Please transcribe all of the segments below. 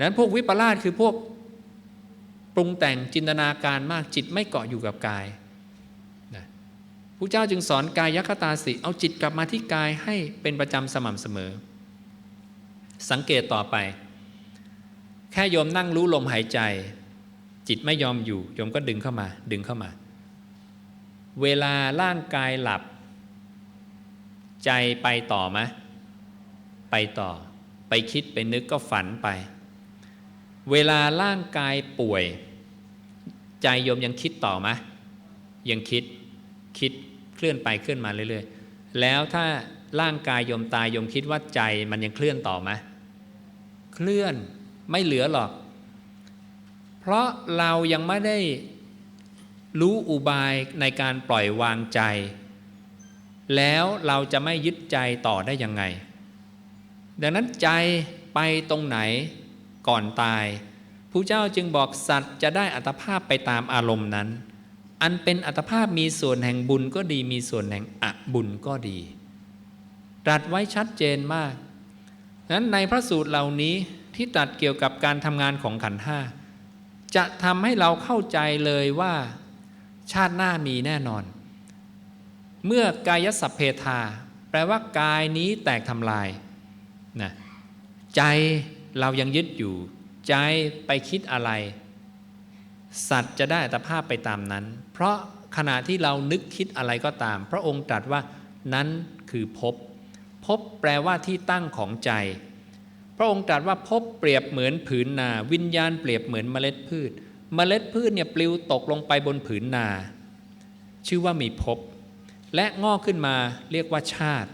นั้นพวกวิปลาสคือพวกปรุงแต่งจินตนาการมากจิตไม่เกาะอยู่กับกายนะพระเจ้าจึงสอนกายยคตาสิเอาจิตกลับมาที่กายให้เป็นประจำสม่ำเสมอ สังเกตต่อไป แค่โยมนั่งรู้ลมหายใจ จิตไม่ยอมอยู่โยมก็ดึงเข้ามา ดึงเข้ามา เวลาร่างกายหลับ ใจไปต่อไหมไปต่อ ไปคิดไปนึกก็ฝันไป เวลาร่างกายป่วย ใจโยมยังคิดต่อไหมยังคิดคิดเคลื่อนไปเคลื่อนมาเรื่อยๆ แล้วถ้าร่างกายโยมตายโยมคิดว่าใจมันยังเคลื่อนต่อไหมเคลื่อนไม่เหลือหรอก เพราะเรายังไม่ได้รู้อุบายในการปล่อยวางใจ แล้วเราจะไม่ยึดใจต่อได้ยังไง ดังนั้นใจไปตรงไหน ก่อนตายผู้เจ้าจึงบอกสัตว์จะได้อัตภาพไปตามอารมณ์นั้น อันเป็นอัตภาพมีส่วนแห่งบุญก็ดีมีส่วนแห่งอบุญก็ดี ตรัสไว้ชัดเจนมากนั้นในพระสูตรเหล่านี้ที่ตรัสเกี่ยวกับการทำงานของขันห้าจะทำให้เราเข้าใจเลยว่า ชาติหน้ามีแน่นอน เมื่อกายสัพเพทา แปลว่ากายนี้แตกทำลายนะใจ เรายังยึดอยู่ใจไปคิดอะไร สัตว์จะได้อัตภาพไปตามนั้น เพราะขณะที่เรานึกคิดอะไรก็ตาม พระองค์ตรัสว่านั้นคือภพภพแปลว่าที่ตั้งของใจ พระองค์ตรัสว่าภพเปรียบเหมือนผืนนา วิญญาณเปรียบเหมือนเมล็ดพืช เมล็ดพืชเนี่ยปลิวตกลงไปบนผืนนา ชื่อว่ามีภพและงอกขึ้นมาเรียกว่าชาติ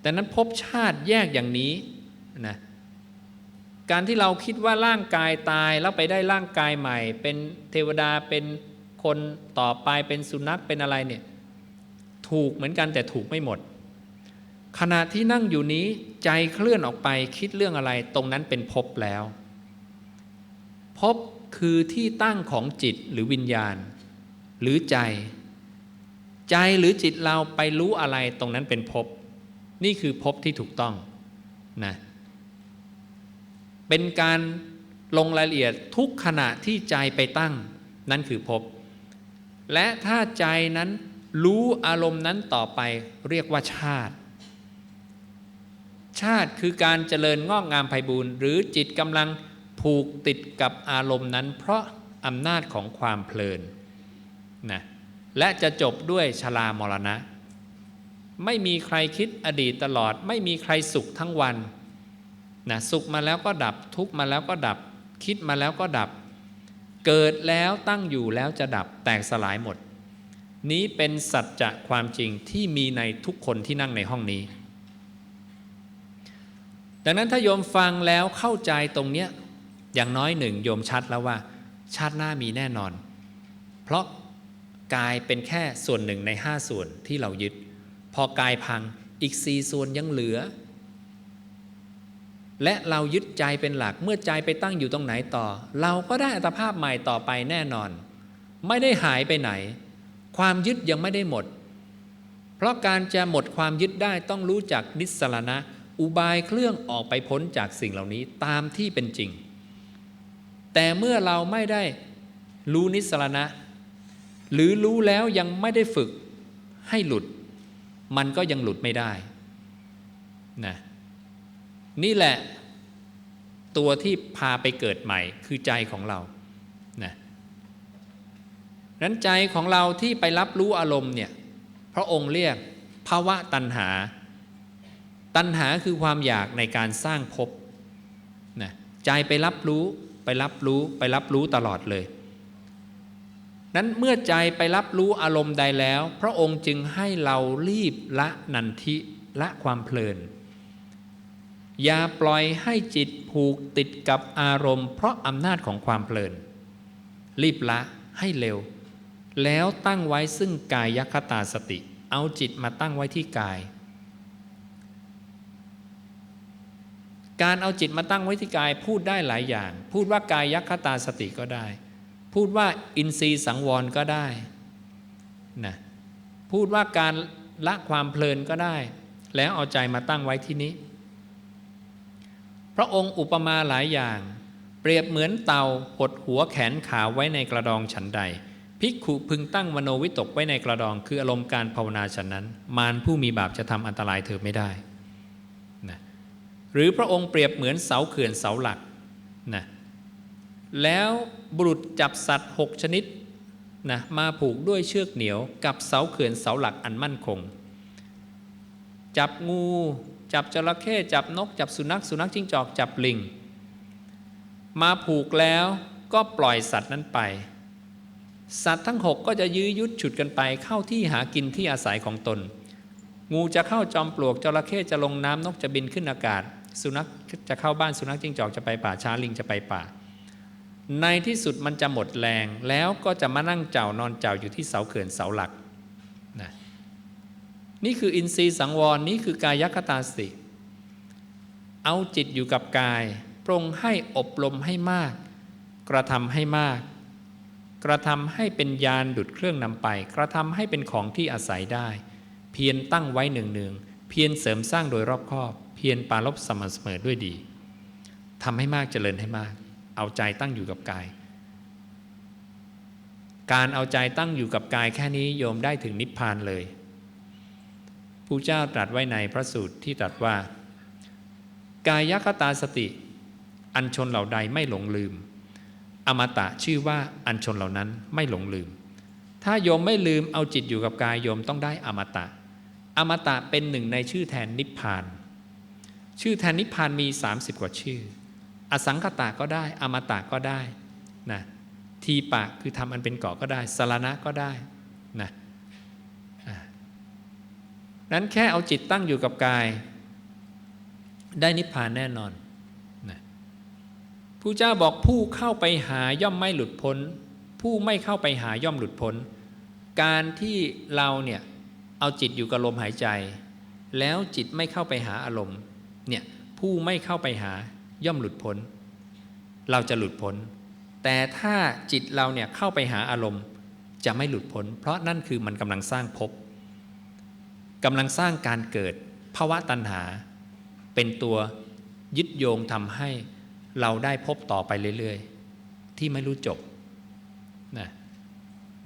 แต่นั้นภพชาติแยกอย่างนี้นะ การที่เราคิดว่าร่างกายตายแล้วไปได้ร่างกายใหม่ เป็นเทวดาเป็นคนต่อไปเป็นสุนัขเป็นอะไรเนี่ยถูกเหมือนกันแต่ถูกไม่หมด ขณะที่นั่งอยู่นี้ใจเคลื่อนออกไปคิดเรื่องอะไรตรงนั้นเป็นภพแล้วภพคือที่ตั้งของจิตหรือวิญญาณ หรือใจ ใจหรือจิตเราไปรู้อะไรตรงนั้นเป็นภพนี่คือภพที่ถูกต้องนะ เป็นการลงรายละเอียดทุกขณะที่ใจไปตั้งนั่นคือภพและถ้าใจนั้นรู้อารมณ์นั้นต่อไปเรียกว่าชาติ ชาติคือการเจริญงอกงามไพบูรณ์หรือจิตกำลังผูกติดกับอารมณ์นั้น เพราะอำนาจของความเพลินนะและจะจบด้วยชรามรณะ ไม่มีใครคิดอดีตตลอด ไม่มีใครสุขทั้งวัน นะสุขมาแล้วก็ดับ ทุกมาแล้วก็ดับ คิดมาแล้วก็ดับ เกิดแล้วตั้งอยู่แล้วจะดับแตกสลายหมด นี้เป็นสัจจะความจริงที่มีในทุกคนที่นั่งในห้องนี้ ดังนั้นถ้าโยมฟังแล้วเข้าใจตรงเนี้ยอย่างน้อยหนึ่งโยมชัดแล้วว่า ชาติหน้ามีแน่นอน เพราะกายเป็นแค่ส่วนหนึ่งในห้าส่วนที่เรายึด พอกายพังอีกสี่ส่วนยังเหลือ และเรายึดใจเป็นหลักเมื่อใจไปตั้งอยู่ตรงไหนต่อ เราก็ได้อัตภาพใหม่ต่อไปแน่นอน ไม่ได้หายไปไหน ความยึดยังไม่ได้หมด เพราะการจะหมดความยึดได้ต้องรู้จักนิสรณะ อุบายเครื่องออกไปพ้นจากสิ่งเหล่านี้ตามที่เป็นจริง แต่เมื่อเราไม่ได้รู้นิสรณะ หรือรู้แล้วยังไม่ได้ฝึกให้หลุด มันก็ยังหลุดไม่ได้นะ นี่แหละตัวที่พาไปเกิดใหม่คือใจของเรานะนั้นใจของเราที่ไปรับรู้อารมณ์เนี่ยพระองค์เรียกภาวะตัณหา ตัณหาคือความอยากในการสร้างภพนะใจไปรับรู้ไปรับรู้ไปรับรู้ตลอดเลย นั้นเมื่อใจไปรับรู้อารมณ์ใดแล้ว พระองค์จึงให้เรารีบละนันทิละความเพลิน อย่าปล่อยให้จิตผูกติดกับอารมณ์ เพราะอำนาจของความเพลิน รีบละให้เร็ว แล้วตั้งไว้ซึ่งกายยคตาสติ เอาจิตมาตั้งไว้ที่กาย การเอาจิตมาตั้งไว้ที่กายพูดได้หลายอย่าง พูดว่ากายยัคตาสติก็ได้ พูดว่าอินทรีย์สังวรก็ได้นะพูดว่าการละความเพลินก็ได้ แล้วเอาใจมาตั้งไว้ที่นี้ พระองค์อุปมาหลายอย่าง เปรียบเหมือนเตาหดหัวแขนขาไว้ในกระดองฉันใดภิกขุพึงตั้งมโนวิตกไว้ในกระดอง คืออารมณ์การภาวนาฉันนั้น มารผู้มีบาปจะทำอันตรายเธอไม่ได้นะหรือพระองค์เปรียบเหมือนเสาเขื่อนเสาหลักนะแล้วบุรุษจับสัตว์หกชนิดนะมาผูกด้วยเชือกเหนียวกับเสาเขื่อนเสาหลักอันมั่นคง จับงู จับจระเข้จับนก จับสุนัขสุนัขจิ้งจอกจับลิง มาผูกแล้วก็ปล่อยสัตว์นั้นไป สัตว์ทั้งหกก็จะยื้อยุดฉุดกันไปเข้าที่หากินที่อาศัยของตน งูจะเข้าจอมปลวกจระเข้จะลงน้ำนกจะบินขึ้นอากาศ สุนัขจะเข้าบ้านสุนัขจิ้งจอกจะไปป่าช้าลิงจะไปป่า ในที่สุดมันจะหมดแรงแล้วก็จะมานั่งเจ้านอนเจ้าอยู่ที่เสาเขื่อนเสาหลัก นี่คืออินทรีย์สังวร นี่คือกายคตาสิเอาจิตอยู่กับกายปรงให้อบรมให้มาก กระทำให้มาก กระทำให้เป็นยานดุดเครื่องนำไป กระทำให้เป็นของที่อาศัยได้ เพียรตั้งไว้หนึ่งหนึ่งเพียรเสริมสร้างโดยรอบคอบ เพียรปารบสม่ำเสมอด้วยดีทำให้มากเจริญให้มาก เอาใจตั้งอยู่กับกาย การเอาใจตั้งอยู่กับกายแค่นี้โยมได้ถึงนิพพานเลย ผู้เจ้าตรัสไว้ในพระสูตรที่ตรัสว่า กายคตาสติ อันชนเหล่าใดไม่หลงลืม อมตะชื่อว่าอันชนเหล่านั้นไม่หลงลืม ถ้าโยมไม่ลืมเอาจิตอยู่กับกายโยมต้องได้อมตะ อมตะเป็นหนึ่งในชื่อแทนนิพพาน ชื่อแทนนิพพานมี 30 กว่าชื่อ อสังคตะก็ได้ อมตะก็ได้นะทีปะคือทำอันเป็นเกาะก็ได้สารณะก็ได้นะอ่า นั้นแค่เอาจิตตั้งอยู่กับกาย ได้นิพพานแน่นอนนะผู้เจ้าบอกผู้เข้าไปหาย่อมไม่หลุดพ้น ผู้ไม่เข้าไปหาย่อมหลุดพ้น การที่เราเนี่ยเอาจิตอยู่กับลมหายใจ แล้วจิตไม่เข้าไปหาอารมณ์เนี่ยผู้ไม่เข้าไปหาย่อมหลุดพ้น เราจะหลุดพ้น แต่ถ้าจิตเราเนี่ยเข้าไปหาอารมณ์จะไม่หลุดพ้น เพราะนั่นคือมันกำลังสร้างภพ กำลังสร้างการเกิดภาวะตัณหา เป็นตัวยึดโยงทำให้เราได้พบต่อไปเรื่อยๆ ที่ไม่รู้จบนะ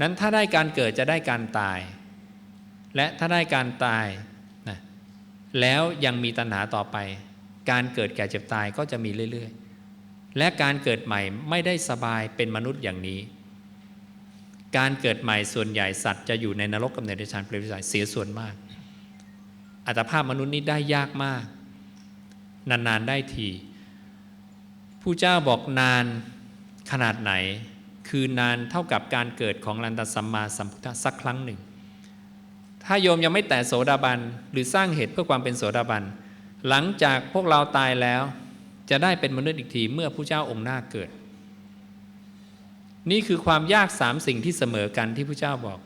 นั้นถ้าได้การเกิดจะได้การตาย และถ้าได้การตายนะแล้วยังมีตัณหาต่อไป การเกิดแก่เจ็บตายก็จะมีเรื่อยๆ และการเกิดใหม่ไม่ได้สบายเป็นมนุษย์อย่างนี้ การเกิดใหม่ส่วนใหญ่สัตว์จะอยู่ในนรกกับในเดชานเปรตวิสัยเสียส่วนมาก อัตภาพมนุษย์นี้ได้ยากมาก นาน ๆ ได้ทีผู้เจ้าบอกนานขนาดไหน คือนานเท่ากับการเกิดของลันตสัมมาสัมพุทธะสักครั้งหนึ่ง ถ้าโยมยังไม่แตะโสดาบัน หรือสร้างเหตุเพื่อความเป็นโสดาบัน หลังจากพวกเราตายแล้ว จะได้เป็นมนุษย์อีกทีเมื่อผู้เจ้าองค์หน้าเกิด นี่คือความยากสามสิ่งที่เสมอกันที่ผู้เจ้าบอก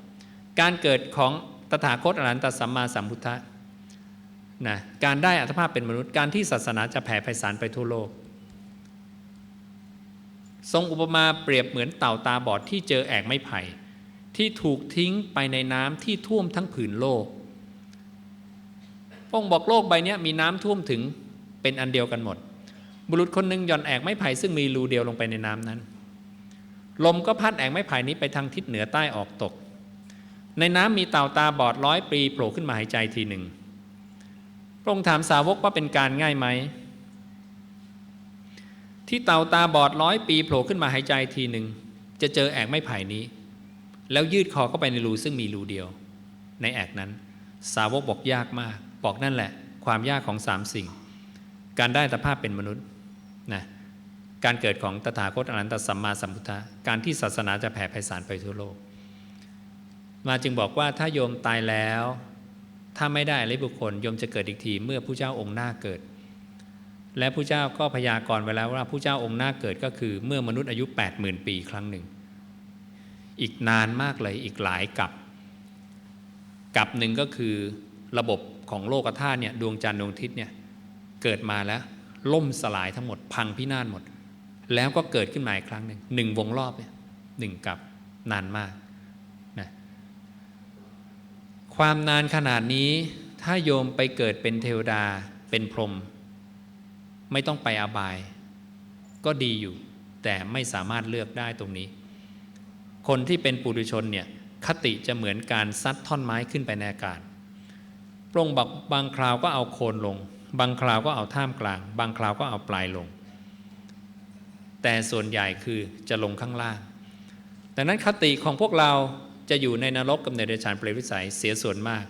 การเกิดของตถาคตอรหันตสัมมาสัมพุทธะ นะการได้อัตภาพเป็นมนุษย์การที่ศาสนาจะแผ่ไพศาลไปทั่วโลก ทรงอุปมาเปรียบเหมือนเต่าตาบอดที่เจอแอกไม้ไผ่ที่ถูกทิ้งไปในน้ำที่ท่วมทั้งผืนโลกพระองบอกโลกใบนี้มีน้ำท่วมถึงเป็นอันเดียวกันหมด บุรุษคนหนึ่งหย่อนแอกไม้ไผ่ซึ่งมีรูเดียวลงไปในน้ำนั้น ลมก็พัดแอกไม้ไผ่นี้ไปทางทิศเหนือใต้ออกตก ในน้ำมีเต่าตาบอดร้อยปีโผล่ขึ้นมาหายใจทีหนึ่ง พระองค์ถามสาวกว่าเป็นการง่ายไหม ที่เต่าตาบอดร้อยปีโผล่ขึ้นมาหายใจทีหนึ่งจะเจอแอกไม้ไผ่นี้ แล้วยืดคอเข้าไปในรูซึ่งมีรูเดียว ในแอกนั้น สาวกบอกยากมาก บอกนั่นแหละ ความยากของสามสิ่ง การได้ตภาพเป็นมนุษย์นะการเกิดของตถาคตอรันตสัมมาสัมพุทธะการที่ศาสนาจะแผ่ไพศาลไปทั่วโลก มาจึงบอกว่าถ้าโยมตายแล้ว ถ้าไม่ได้อริยบุคคลยมจะเกิดอีกทีเมื่อผู้เจ้าองค์หน้าเกิด และผู้เจ้าก็พยากรณ์ไว้แล้วว่าผู้เจ้าองค์หน้าเกิดก็คือ เมื่อมนุษย์อายุ 80,000 ปีครั้งหนึ่ง อีกนานมากเลยอีกหลายกับกับหนึ่งก็คือระบบของโลกธาตุเนี่ยดวงจันทร์ดวงอาทิตย์เนี่ยเกิดมาแล้วล่มสลายทั้งหมดพังพินาศหมด แล้วก็เกิดขึ้นมาอีกครั้งหนึ่งหนึ่งวงรอบเนี่ยหนึ่งกับนานมาก ความนานขนาดนี้ถ้าโยมไปเกิดเป็นเทวดาเป็นพรหมไม่ต้องไปอบาย ก็ดีอยู่ แต่ไม่สามารถเลือกได้ตรงนี้ คนที่เป็นปุถุชนเนี่ยคติจะเหมือนการซัดท่อนไม้ขึ้นไปในอากาศพรงบอกบางคราวก็เอาโคนลง บางคราวก็เอาท่ามกลาง บางคราวก็เอาปลายลง แต่ส่วนใหญ่คือจะลงข้างล่าง ดังนั้นคติของพวกเรา จะอยู่ในนรกกับในเดรัจฉานเปรตวิสัยเสียส่วนมาก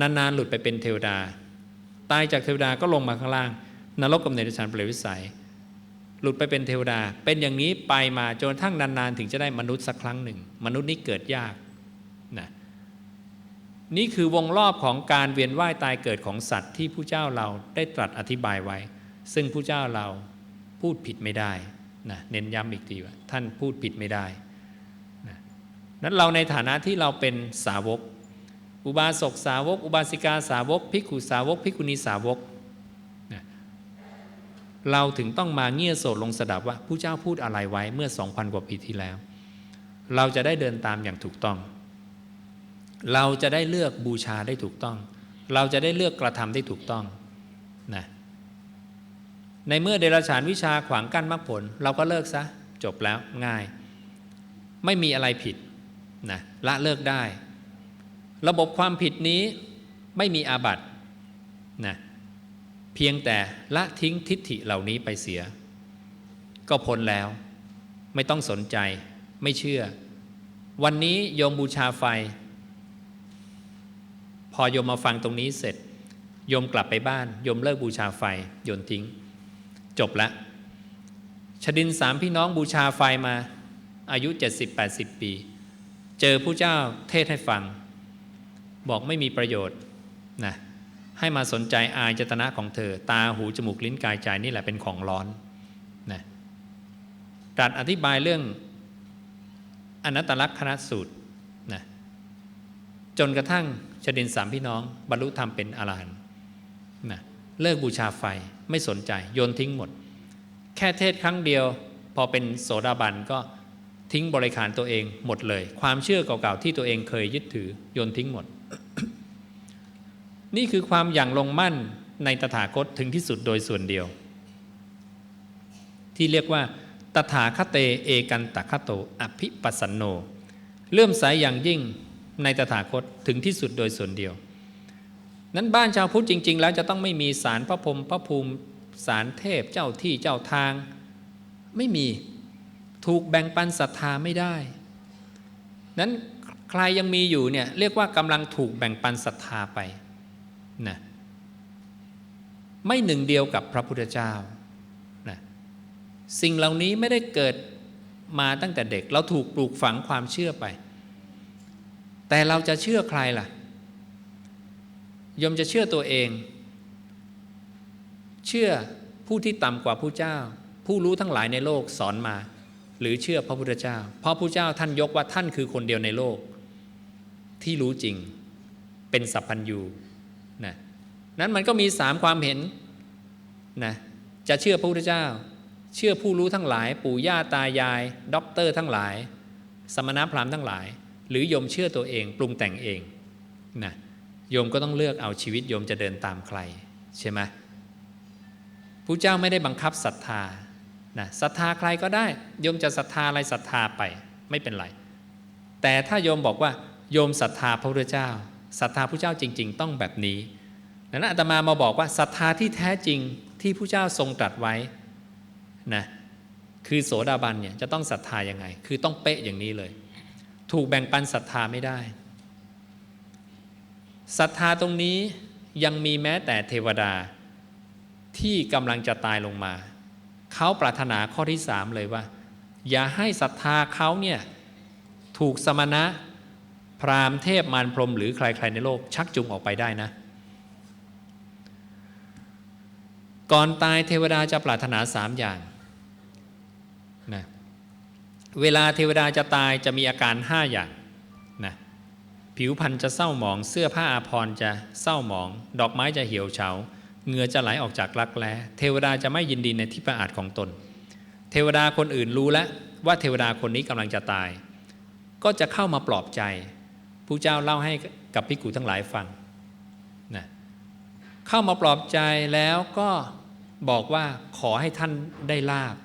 นานๆหลุดไปเป็นเทวดา ตายจากเทวดาก็ลงมาข้างล่าง นรกกับในเดรัจฉานเปรตวิสัย หลุดไปเป็นเทวดา เป็นอย่างนี้ไปมาจนทั่งนานๆ ถึงจะได้มนุษย์สักครั้งหนึ่ง มนุษย์นี้เกิดยากนะนี่คือวงรอบของการเวียนว่ายตายเกิดของสัตว์ที่ผู้เจ้าเราได้ตรัสอธิบายไว้ ซึ่งผู้เจ้าเราพูดผิดไม่ได้นะเน้นย้ำอีกทีว่าท่านพูดผิดไม่ได้ นั้นเราในฐานะที่เราเป็นสาวก อุบาสกสาวก อุบาสิกาสาวกภิกขุสาวกภิกขุณีสาวก เราถึงต้องมาเงี่ยโสดลงสดับว่าผู้เจ้าพูดอะไรไว้เมื่อ 2,000 กว่าปีที่แล้ว เราจะได้เดินตามอย่างถูกต้อง เราจะได้เลือกบูชาได้ถูกต้อง เราจะได้เลือกกระทำได้ถูกต้องนะในเมื่อเดรัจฉานวิชาขวางกั้นมรรคผล เราก็เลิกซะจบแล้วง่าย ไม่มีอะไรผิด นะละเลิกได้ ระบบความผิดนี้ไม่มีอาบัตินะเพียงแต่ละทิ้งทิฏฐิเหล่านี้ไปเสีย ก็พ้นแล้ว ไม่ต้องสนใจไม่เชื่อ วันนี้โยมบูชาไฟ พอโยมมาฟังตรงนี้เสร็จ โยมกลับไปบ้าน โยมเลิกบูชาไฟ โยนทิ้ง จบละชดินสามพี่น้องบูชาไฟมาอายุ 70-80 ปี เจอผู้เจ้าเทศให้ฟัง บอกไม่มีประโยชน์นะให้มาสนใจอายจตนะของเธอ ตาหูจมูกลิ้นกายใจนี่แหละเป็นของร้อนนะตรัสอธิบายเรื่องอนัตตลักษณสูตรนะจนกระทั่งชดินสามพี่น้อง บรรลุธรรมเป็นอรหันต์นะเลิกบูชาไฟไม่สนใจ โยนทิ้งหมด แค่เทศครั้งเดียว พอเป็นโสดาบันก็ ทิ้งบริขารตัวเองหมดเลย ความเชื่อเก่าๆที่ตัวเองเคยยึดถือโยนทิ้งหมด นี่คือความอย่างลงมั่นในตถาคตถึงที่สุดโดยส่วนเดียว ที่เรียกว่า ตถาคเตเอกันตคโตอภิปัสสนโนเลื่อมใสยอย่างยิ่งในตถาคตถึงที่สุดโดยส่วนเดียว นั้นบ้านชาวพุทธจริง ๆ แล้วจะต้องไม่มีสารพระพรหมพระภูมิสารเทพเจ้าที่เจ้าทางไม่มี ถูกแบ่งปันศรัทธาไม่ได้ นั้นใครยังมีอยู่เนี่ยเรียกว่ากำลังถูกแบ่งปันศรัทธาไปนะไม่หนึ่งเดียวกับพระพุทธเจ้านะสิ่งเหล่านี้ไม่ได้เกิดมาตั้งแต่เด็ก เราถูกปลูกฝังความเชื่อไป แต่เราจะเชื่อใครล่ะยมจะเชื่อตัวเอง เชื่อผู้ที่ต่ำกว่าผู้เจ้า ผู้รู้ทั้งหลายในโลกสอนมา หรือเชื่อพระพุทธเจ้า เพราะพระเจ้าท่านยกว่าท่านคือคนเดียวในโลก ที่รู้จริงเป็นสัพพัญญูนะนั้นมันก็มีสามความเห็นนะจะเชื่อพระพุทธเจ้า เชื่อผู้รู้ทั้งหลาย ปู่ย่าตายาย ด็อกเตอร์ทั้งหลาย สมณพราหมณ์ทั้งหลาย หรือยมเชื่อตัวเองปรุงแต่งเองนะโยมก็ต้องเลือกเอาชีวิตโยมจะเดินตามใคร ใช่ไหมผู้เจ้าไม่ได้บังคับศรัทธา นะศรัทธาใครก็ได้โยมจะศรัทธาอะไรศรัทธาไปไม่เป็นไร แต่ถ้าโยมบอกว่าโยมศรัทธาพระพุทธเจ้าศรัทธาพระเจ้าจริง ๆ ต้องแบบนี้นั้นอาตมามาบอกว่าศรัทธาที่แท้จริงที่ผู้เจ้าทรงตรัสไว้นะคือโสดาบันเนี่ยจะต้องศรัทธายังไง คือต้องเป๊ะอย่างนี้เลย ถูกแบ่งปันศรัทธาไม่ได้ศรัทธาตรงนี้ยังมีแม้แต่เทวดาที่กำลังจะตายลงมา เขาปรารถนาข้อที่สามเลยว่า อย่าให้ศรัทธาเขาเนี่ยถูกสมณะพราหมณ์เทพมารพรมหรือใครๆในโลก ชักจูงออกไปได้นะ ก่อนตายเทวดาจะปรารถนาสามอย่างนะเวลาเทวดาจะตายจะมีอาการห้าอย่างนะผิวพรรณจะเศร้าหมอง เสื้อผ้าอาภรณ์จะเศร้าหมอง ดอกไม้จะเหี่ยวเฉา เหงื่อจะไหลออกจากรักแร้เทวดาจะไม่ยินดีในที่ประอาจของตน เทวดาคนอื่นรู้แล้วว่าเทวดาคนนี้กำลังจะตาย ก็จะเข้ามาปลอบใจผู้เจ้าเล่าให้กับพิกุทั้งหลายฟังนะเข้ามาปลอบใจแล้วก็บอกว่าขอให้ท่านได้ลาบ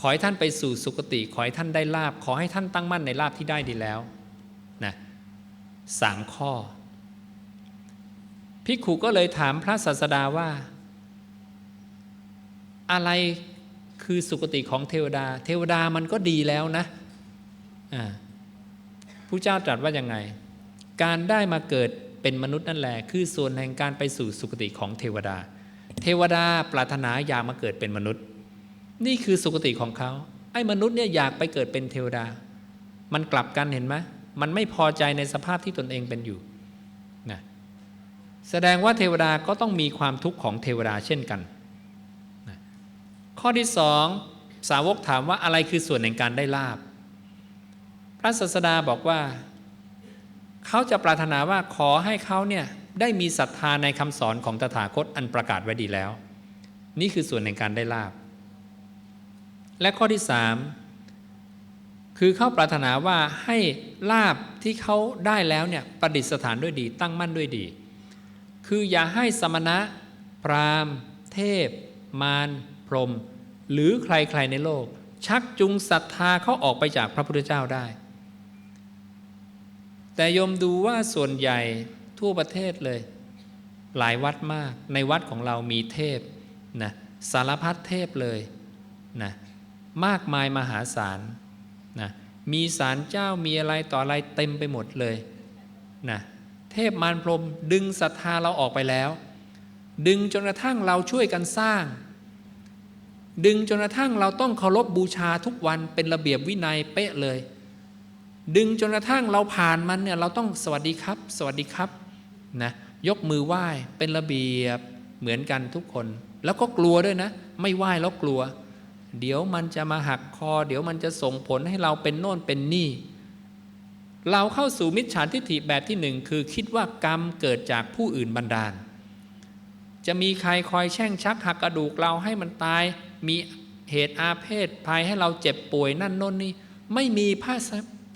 ขอให้ท่านไปสู่สุคติ ขอให้ท่านได้ลาบ ขอให้ท่านตั้งมั่นในลาบที่ได้ดีแล้วนะสามข้อ พิกขุก็เลยถามพระศาสดาว่า อะไรคือสุคติของเทวดา เทวดามันก็ดีแล้วนะผู้เจ้าตรัสว่ายังไง การได้มาเกิดเป็นมนุษย์นั่นแหละ คือส่วนแห่งการไปสู่สุคติของเทวดา เทวดาปรารถนาอยากมาเกิดเป็นมนุษย์ นี่คือสุคติของเขาไอ้มนุษย์เนี่ยอยากไปเกิดเป็นเทวดา มันกลับกันเห็นไหมมันไม่พอใจในสภาพที่ตนเองเป็นอยู่ แสดงว่าเทวดาก็ต้องมีความทุกข์ของเทวดาเช่นกัน ข้อที่สองสาวกถามว่าอะไรคือส่วนแห่งการได้ลาบ พระศาสดาบอกว่า เขาจะปรารถนาว่าขอให้เขาเนี่ยได้มีศรัทธาในคำสอนของตถาคตอันประกาศไว้ดีแล้ว นี่คือส่วนแห่งการได้ลาบ และข้อที่สามคือเขาปรารถนาว่าให้ลาบที่เขาได้แล้วเนี่ยประดิษฐานด้วยดี ตั้งมั่นด้วยดี คืออย่าให้สมณะ พราหมณ์ เทพ มาร พรหมหรือใครๆในโลก ชักจูงศรัทธาเขาออกไปจากพระพุทธเจ้าได้ แต่โยมดูว่าส่วนใหญ่ทั่วประเทศเลย หลายวัดมากในวัดของเรามีเทพนะสารพัดเทพเลยนะมากมายมหาศาลนะมีศาลเจ้ามีอะไรต่ออะไรเต็มไปหมดเลยนะ เทพมารพรมดึงศรัทธาเราออกไปแล้ว ดึงจนกระทั่งเราช่วยกันสร้าง ดึงจนกระทั่งเราต้องเคารพบบูชาทุกวันเป็นระเบียบวินัยเป๊ะเลย ดึงจนกระทั่งเราผ่านมันเนี่ยเราต้องสวัสดีครับ สวัสดีครับนะยกมือไหว้เป็นระเบียบเหมือนกันทุกคน แล้วก็กลัวด้วยนะ ไม่ไหว้แล้วกลัว เดี๋ยวมันจะมาหักคอ เดี๋ยวมันจะส่งผลให้เราเป็นโน่นเป็นนี่ เราเข้าสู่มิจฉาทิฏฐิแบบที่หนึ่งคือคิดว่ากรรมเกิดจากผู้อื่นบันดาล จะมีใครคอยแช่งชักหักกระดูกเราให้มันตาย มีเหตุอาเพศภัยให้เราเจ็บป่วยนั่นน่นนี่ไม่มีพระ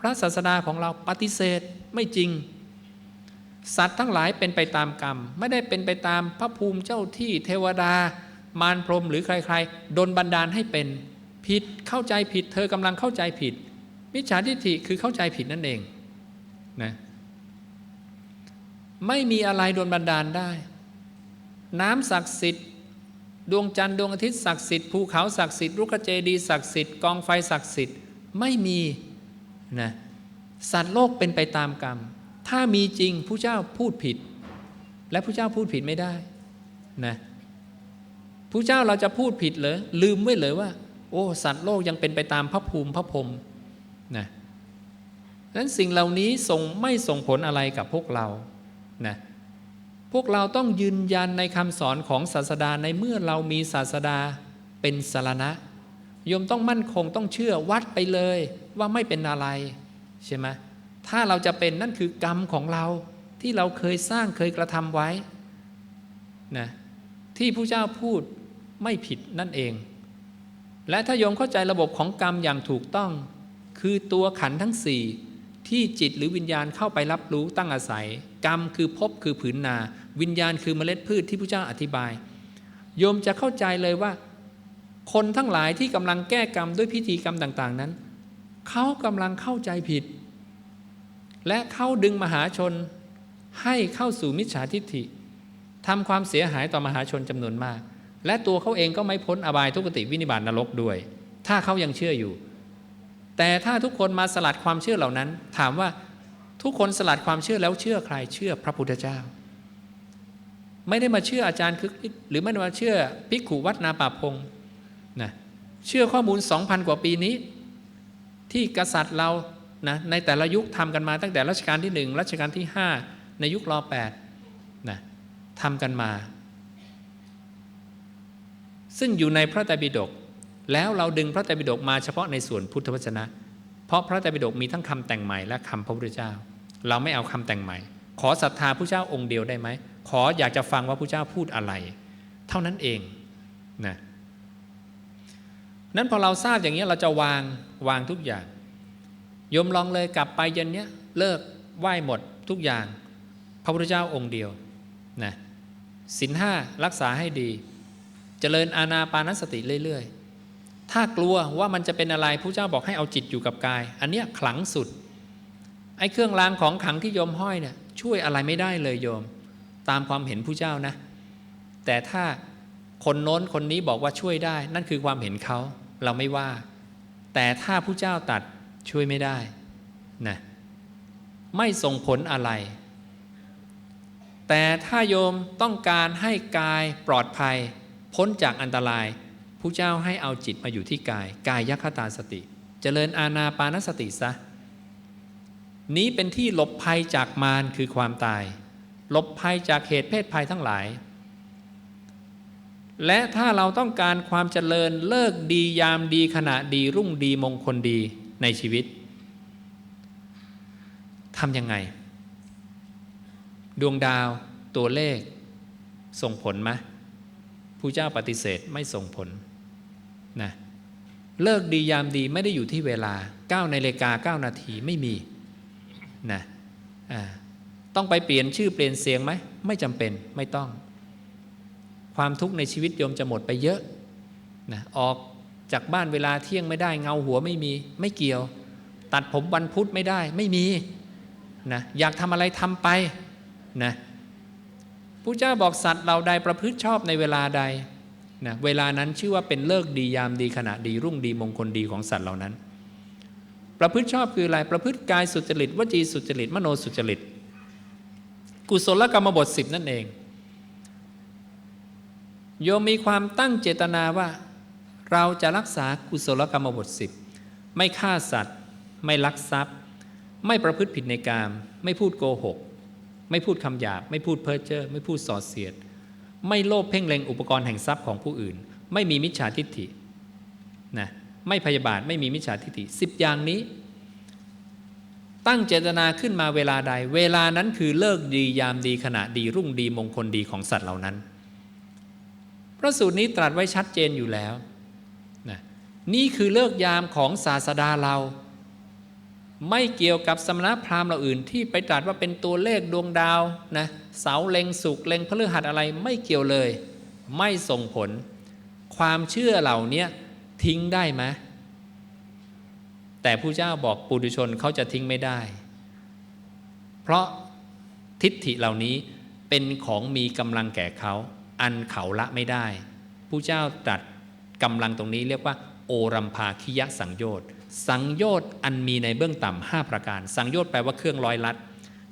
พระศาสดาของเราปฏิเสธไม่จริง สัตว์ทั้งหลายเป็นไปตามกรรม ไม่ได้เป็นไปตามพระภูมิเจ้าที่เทวดา มารพรหมหรือใครๆดนบันดาลให้เป็นผิดเข้าใจผิด เธอกำลังเข้าใจผิดมิจฉาทิฏฐิคือเข้าใจผิดนั่นเอง นะไม่มีอะไรโดนบันดาลได้ น้ำศักดิ์สิทธิ์ ดวงจันทร์ดวงอาทิตย์ศักดิ์สิทธิ์ภูเขาศักดิ์สิทธิ์รุกขเจดีศักดิ์สิทธิ์กองไฟศักดิ์สิทธิ์ไม่มีนะสัตว์โลกเป็นไปตามกรรม ถ้ามีจริงผู้เจ้าพูดผิด และผู้เจ้าพูดผิดไม่ได้นะผู้เจ้าเราจะพูดผิดเหรอลืมไว้เลยว่า โอ้ สัตว์โลกยังเป็นไปตามพระภูมิพระพรหม นั้นสิ่งเหล่านี้ส่งไม่ส่งผลอะไรกับพวกเรานะพวกเราต้องยืนยันในคำสอนของศาสดาในเมื่อเรามีศาสดาเป็นสารณะโยมต้องมั่นคงต้องเชื่อวัดไปเลยว่าไม่เป็นอะไรใช่ไหมถ้าเราจะเป็นนั่นคือกรรมของเราที่เราเคยสร้างเคยกระทำไว้นะที่ผู้เจ้าพูดไม่ผิดนั่นเอง และถ้าโยมเข้าใจระบบของกรรมอย่างถูกต้อง คือตัวขันทั้งสี่ ที่จิตหรือวิญญาณเข้าไปรับรู้ตั้งอาศัย กรรมคือภพคือผืนนา วิญญาณคือเมล็ดพืชที่พระเจ้าอธิบาย โยมจะเข้าใจเลยว่า คนทั้งหลายที่กำลังแก้กรรมด้วยพิธีกรรมต่าง ๆ นั้นเขากำลังเข้าใจผิด และเข้าดึงมหาชนให้เข้าสู่มิจฉาทิฏฐิทำความเสียหายต่อมหาชนจำนวนมาก และตัวเขาเองก็ไม่พ้นอบายทุกติวินิบาตนรกด้วย ถ้าเขายังเชื่ออยู่ แต่ถ้าทุกคนมาสลัดความเชื่อเหล่านั้น ถามว่าทุกคนสลัดความเชื่อแล้วเชื่อใครเชื่อพระพุทธเจ้า ไม่ได้มาเชื่ออาจารย์คึกหรือไม่ได้มาเชื่อภิกขุวัดนาป่าพงนะเชื่อข้อมูล 2,000 กว่าปีนี้ ที่กษัตริย์เรานะในแต่ละยุคทำกันมาตั้งแต่รัชกาลที่หนึ่งรัชกาลที่ 5 ในยุครอแปดนะทำกันมา ซึ่งอยู่ในพระไตรปิฎก แล้วเราดึงพระไตรปิฎกมาเฉพาะในส่วนพุทธวจนะ เพราะพระไตรปิฎกมีทั้งคำแต่งใหม่และคำพระพุทธเจ้า เราไม่เอาคำแต่งใหม่ ขอศรัทธาผู้เจ้าองค์เดียวได้ไหม ขออยากจะฟังว่าผู้เจ้าพูดอะไร เท่านั้นเองนะนั้นพอเราทราบอย่างนี้เราจะวางวางทุกอย่างโยมลองเลยกลับไปเย็นเนี้ยเลิกไหว้หมดทุกอย่าง พระพุทธเจ้าองค์เดียวนะสินห้ารักษาให้ดีจเจริญอาณาปานสติเรื่อยๆ ถ้ากลัวว่ามันจะเป็นอะไรผู้เจ้าบอกให้เอาจิตอยู่กับกาย อันเนี้ยขลังสุด ไอ้เครื่องรางของขลังที่โยมห้อยเนี่ยช่วยอะไรไม่ได้เลยโยม ตามความเห็นผู้เจ้านะ แต่ถ้าคนโน้นคนนี้บอกว่าช่วยได้ นั่นคือความเห็นเขาเราไม่ว่า แต่ถ้าผู้เจ้าตัดช่วยไม่ได้นะไม่ส่งผลอะไร แต่ถ้าโยมต้องการให้กายปลอดภัย พ้นจากอันตราย ผู้เจ้าให้เอาจิตมาอยู่ที่กาย กายยัคตาสติเจริญอาณาปานสติซะ นี้เป็นที่หลบภัยจากมารคือความตาย หลบภัยจากเหตุเพศภัยทั้งหลาย และถ้าเราต้องการความเจริญเลิกดียามดีขณะดีรุ่งดีมงคลดีในชีวิตทำยังไง ดวงดาวตัวเลข ส่งผลไหม ผู้เจ้าปฏิเสธไม่ส่งผลนะเลิกดียามดีไม่ได้อยู่ที่เวลา9นาฬิกา9นาทีไม่มีนะต้องไปเปลี่ยนชื่อเปลี่ยนเสียงไหมไม่จำเป็นไม่ต้อง ความทุกข์ในชีวิตโยมจะหมดไปเยอะนะออกจากบ้านเวลาเที่ยงไม่ได้เงาหัวไม่มีไม่เกี่ยว ตัดผมวันพุธไม่ได้ไม่มีนะอยากทำอะไรทำไปนะ ผู้เจ้าบอกสัตว์เราใดประพฤติชอบในเวลาใดนะเวลานั้นชื่อว่าเป็นเลิกดียามดีขณะดีรุ่งดีมงคลดีของสัตว์เหล่านั้น ประพฤติชอบคืออะไรประพฤติกายสุจริตวจีสุจริต มโนสุจริต กุศลกรรมบทสิบนั่นเอง โยมมีความตั้งเจตนาว่า เราจะรักษากุศลกรรมบทสิบไม่ฆ่าสัตว์ ไม่ลักทรัพย์ ไม่ประพฤติผิดในกาม ไม่พูดโกหก ไม่พูดคำหยาบ ไม่พูดเพ้อเจ้อไม่พูดส่อเสียด ไม่โลภเพ่งเล็งอุปกรณ์แห่งทรัพย์ของผู้อื่น ไม่มีมิจฉาทิฏฐินะไม่พยาบาทไม่มีมิจฉาทิฏฐิสิบอย่างนี้ ตั้งเจตนาขึ้นมาเวลาใด เวลานั้นคือเลิกดียามดีขณะดีรุ่งดีมงคลดีของสัตว์เหล่านั้น พระสูตรนี้ตรัสไว้ชัดเจนอยู่แล้วนะนี่คือเลิกยามของศาสดาเรา ไม่เกี่ยวกับสมณพราหมณ์เราอื่นที่ไปตรัสว่าเป็นตัวเลขดวงดาวนะเสาเล็งสุกเล็งพฤหัสอะไรไม่เกี่ยวเลย ไม่ส่งผล ความเชื่อเหล่านี้ทิ้งได้ไหมแต่ผู้เจ้าบอกปุถุชนเขาจะทิ้งไม่ได้ เพราะทิฏฐิเหล่านี้เป็นของมีกำลังแก่เขา อันเขาละไม่ได้ ผู้เจ้าตรัสกำลังตรงนี้เรียกว่า โอรัมภาคิยะสังโยชน์ สังโยชน์อันมีในเบื้องต่ำห้าประการ สังโยชน์แปลว่าเครื่องร้อยลัด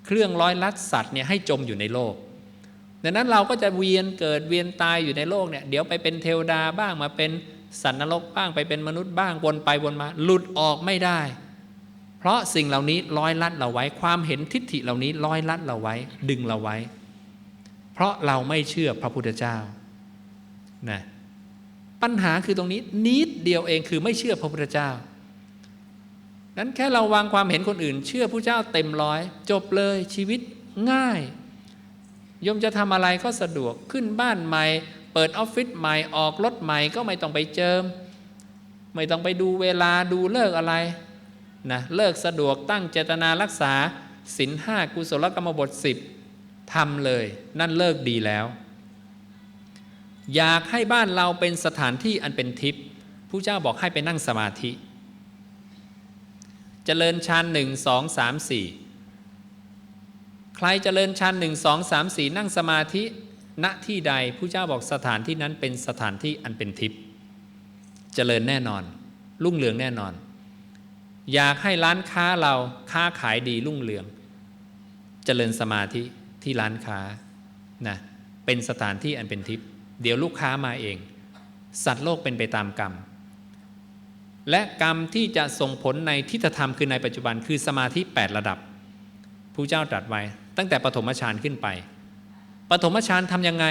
เครื่องร้อยลัดสัตว์เนี่ยให้จมอยู่ในโลกดังนั้นเราก็จะเวียนเกิดเวียนตายอยู่ในโลกเนี่ยเดี๋ยวไปเป็นเทวดาบ้างมาเป็นสัตว์นรกบ้างไปเป็นมนุษย์บ้างวนไปวนมาหลุดออกไม่ได้ เพราะสิ่งเหล่านี้ร้อยลัดเราไว้ ความเห็นทิฏฐิเหล่านี้ร้อยลัดเราไว้ ดึงเราไว้ เพราะเราไม่เชื่อพระพุทธเจ้านะปัญหาคือตรงนี้นิดเดียวเองคือไม่เชื่อพระพุทธเจ้า นั้นแค่เราวางความเห็นคนอื่น เชื่อผู้เจ้าเต็มร้อย จบเลยชีวิตง่ายโยมจะทำอะไรก็สะดวกขึ้นบ้านใหม่ เปิดออฟฟิศใหม่ออกรถใหม่ก็ไม่ต้องไปเจิม ไม่ต้องไปดูเวลาดูเลิกอะไรนะเลิกสะดวกตั้งเจตนารักษาศีลห้ากุศลกรรมบทสิบทำเลย นั่นเลิกดีแล้ว อยากให้บ้านเราเป็นสถานที่อันเป็นทิพย์ผู้เจ้าบอกให้ไปนั่งสมาธิ เจริญฌานหนึ่งสองสามสี่ใครเจริญฌานหนึ่งสองสามสี่นั่งสมาธิณที่ใดผู้เจ้าบอกสถานที่นั้นเป็นสถานที่อันเป็นทิพย์เจริญแน่นอน รุ่งเรืองแน่นอน อยากให้ร้านค้าเราค้าขายดีรุ่งเรือง เจริญสมาธิที่ร้านค้านะเป็นสถานที่อันเป็นทิพย์เดี๋ยวลูกค้ามาเอง สัตว์โลกเป็นไปตามกรรม และกรรมที่จะส่งผลในทิฏฐธรรมคือในปัจจุบันคือสมาธิ 8 ระดับผู้เจ้าตรัสไว้ ตั้งแต่ปฐมฌานขึ้นไปปฐมฌานทำยังไง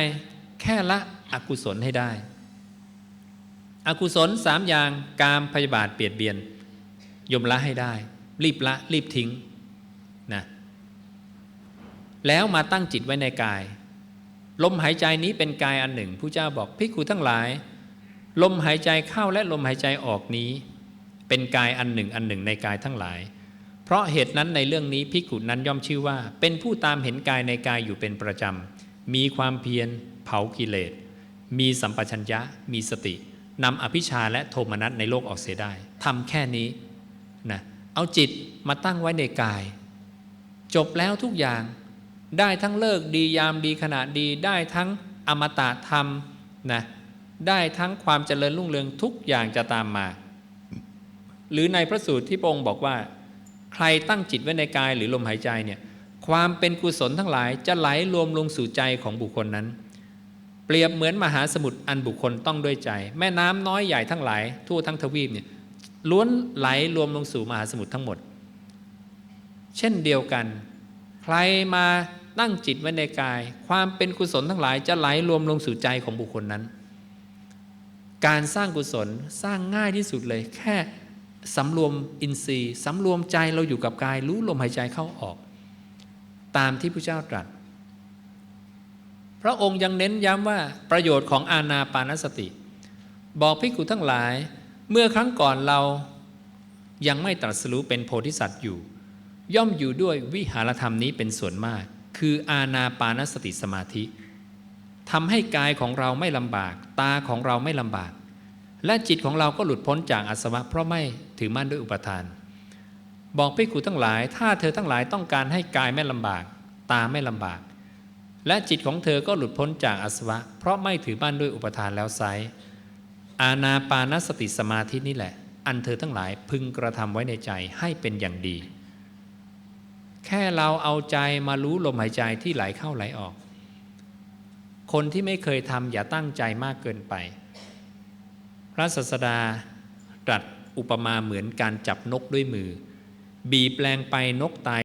แค่ละอกุศลให้ได้ อกุศลสามอย่างกามพยาบาทเปียดเบียน ยมละให้ได้ รีบละ รีบทิ้งนะแล้วมาตั้งจิตไว้ในกาย ลมหายใจนี้เป็นกายอันหนึ่งผู้เจ้าบอกพิกูทั้งหลาย ลมหายใจเข้าและลมหายใจออกนี้ เป็นกายอันหนึ่งอันหนึ่งในกายทั้งหลาย เพราะเหตุนั้นในเรื่องนี้พิกุนั้นย่อมชื่อว่า เป็นผู้ตามเห็นกายในกายอยู่เป็นประจำ มีความเพียร เผากิเลส มีสัมปชัญญะ มีสตินำอภิชาและโทมนัสในโลกออกเสียได้ทำแค่นี้นะเอาจิตมาตั้งไว้ในกาย จบแล้วทุกอย่างได้ทั้งเลิกดียามดีขณะดีได้ทั้งอมตะธรรมนะ ได้ทั้งความเจริญรุ่งเรืองทุกอย่างจะตามมา หรือในพระสูตรที่พระองค์บอกว่า ใครตั้งจิตไว้ในกายหรือลมหายใจเนี่ยความเป็นกุศลทั้งหลายจะไหลรวมลงสู่ใจของบุคคลนั้น เปรียบเหมือนมหาสมุทรอันบุคคลต้องด้วยใจ แม่น้ำน้อยใหญ่ทั้งหลายทั่วทั้งทวีปเนี่ยล้วนไหลรวมลงสู่มหาสมุทรทั้งหมด เช่นเดียวกัน ใครมาตั้งจิตไว้ในกาย ความเป็นกุศลทั้งหลายจะไหลรวมลงสู่ใจของบุคคลนั้น การสร้างกุศลสร้างง่ายที่สุดเลย แค่สำรวมอินทรีย์สำรวมใจเราอยู่กับกายรู้ลมหายใจเข้าออก ตามที่พระเจ้าตรัส พระองค์ยังเน้นย้ำว่าประโยชน์ของอาณาปานสติ บอกภิกุทั้งหลาย เมื่อครั้งก่อนเรายังไม่ตรัสรู้เป็นโพธิสัตว์อยู่ ย่อมอยู่ด้วยวิหารธรรมนี้เป็นส่วนมาก คืออาณาปานสติสมาธิ ทำให้กายของเราไม่ลำบาก ตาของเราไม่ลำบาก และจิตของเราก็หลุดพ้นจากอาสวะเพราะไม่ถือมั่นด้วยอุปทาน บอกภิกขุทั้งหลาย ถ้าเธอทั้งหลายต้องการให้กายไม่ลำบาก ตาไม่ลำบาก และจิตของเธอก็หลุดพ้นจากอาสวะ เพราะไม่ถือบ้านด้วยอุปทานแล้วไซอาณาปานสติสมาธินี่แหละ อันเธอทั้งหลายพึงกระทำไว้ในใจให้เป็นอย่างดี แค่เราเอาใจมารู้ลมหายใจที่ไหลเข้าไหลออก คนที่ไม่เคยทำอย่าตั้งใจมากเกินไป พระศาสดาตรัสอุปมาเหมือนการจับนกด้วยมือ บีบแรงไปนกตาย